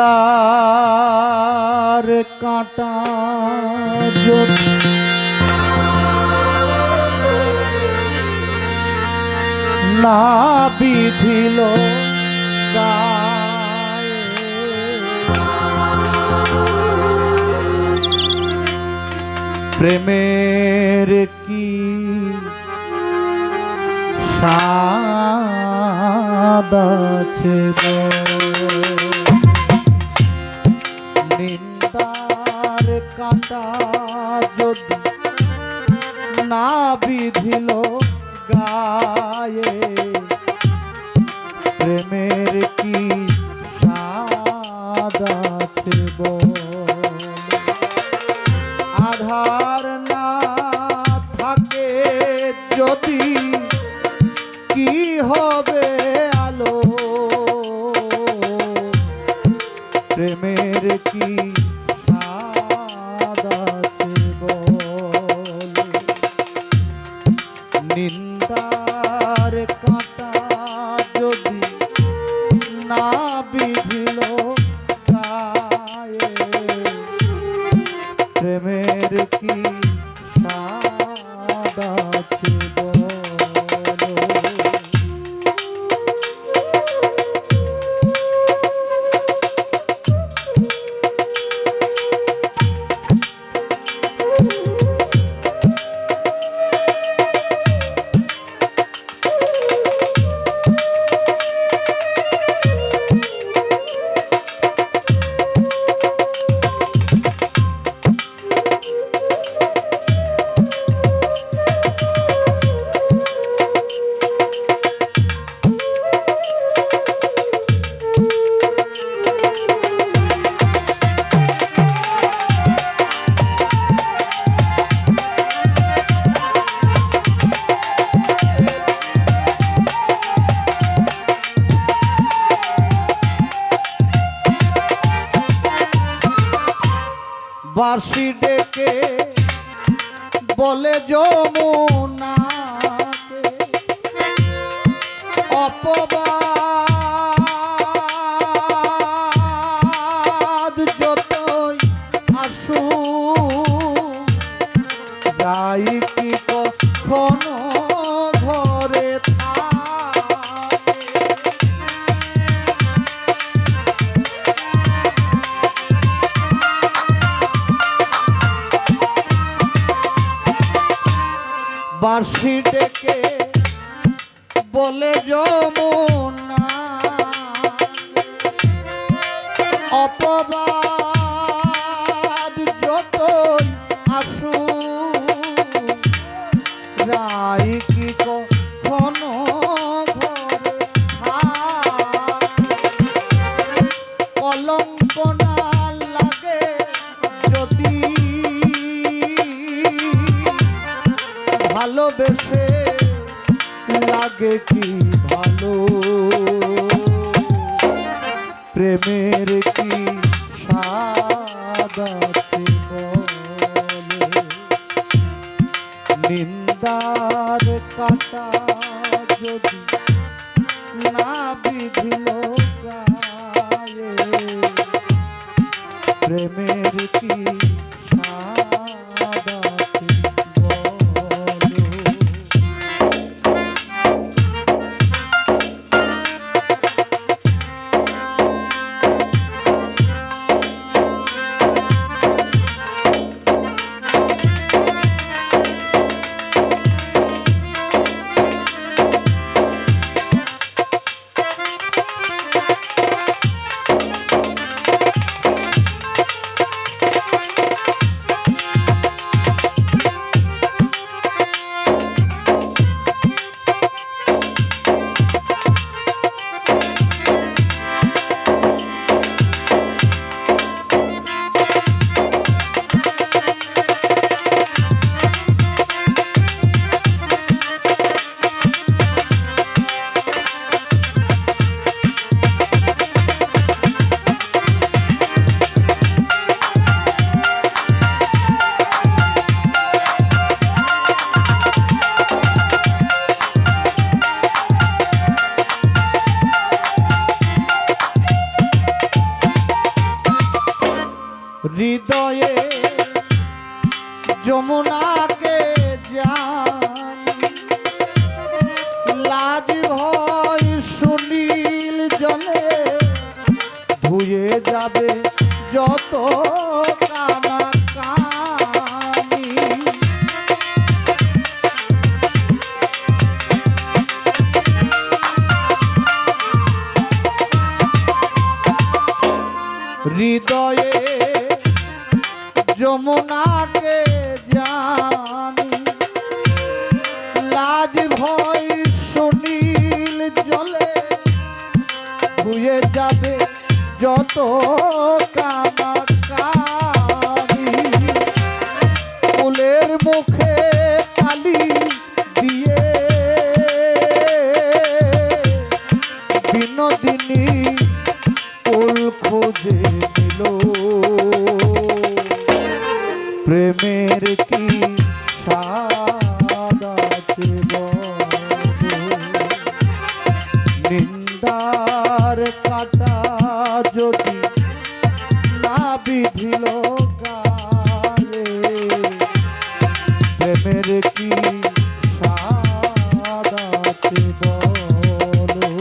নিন্দার কাঁটা না বিধিল প্রেমের কি স্বাদ আছে নিন্দার কাটা যদি না বিধিল গায়ে, প্রেমের কি বল? আধার না থাকে যদি, কি হবে প্রেমের কি বাঁশি ডেকে বলে যমুনা অপবাদ বলে যমুনা। অপবাদ লাগে কি ভালো? প্রেমের কি নিন্দার কাটা যদি হৃদয়ে যমুনাকে জানি লাজ ভয় সুনীল জলে ধুয়ে যাবে যত হৃদয়ে যমুনাকে জানি। লাজ ভয় সুনীল জলে ধুয়ে যাবে যত কানা প্রেমের কি সাদাতে নিন্দার কাটা যদি না বিধিল গায়ে প্রেমের কি সাদাতে বলো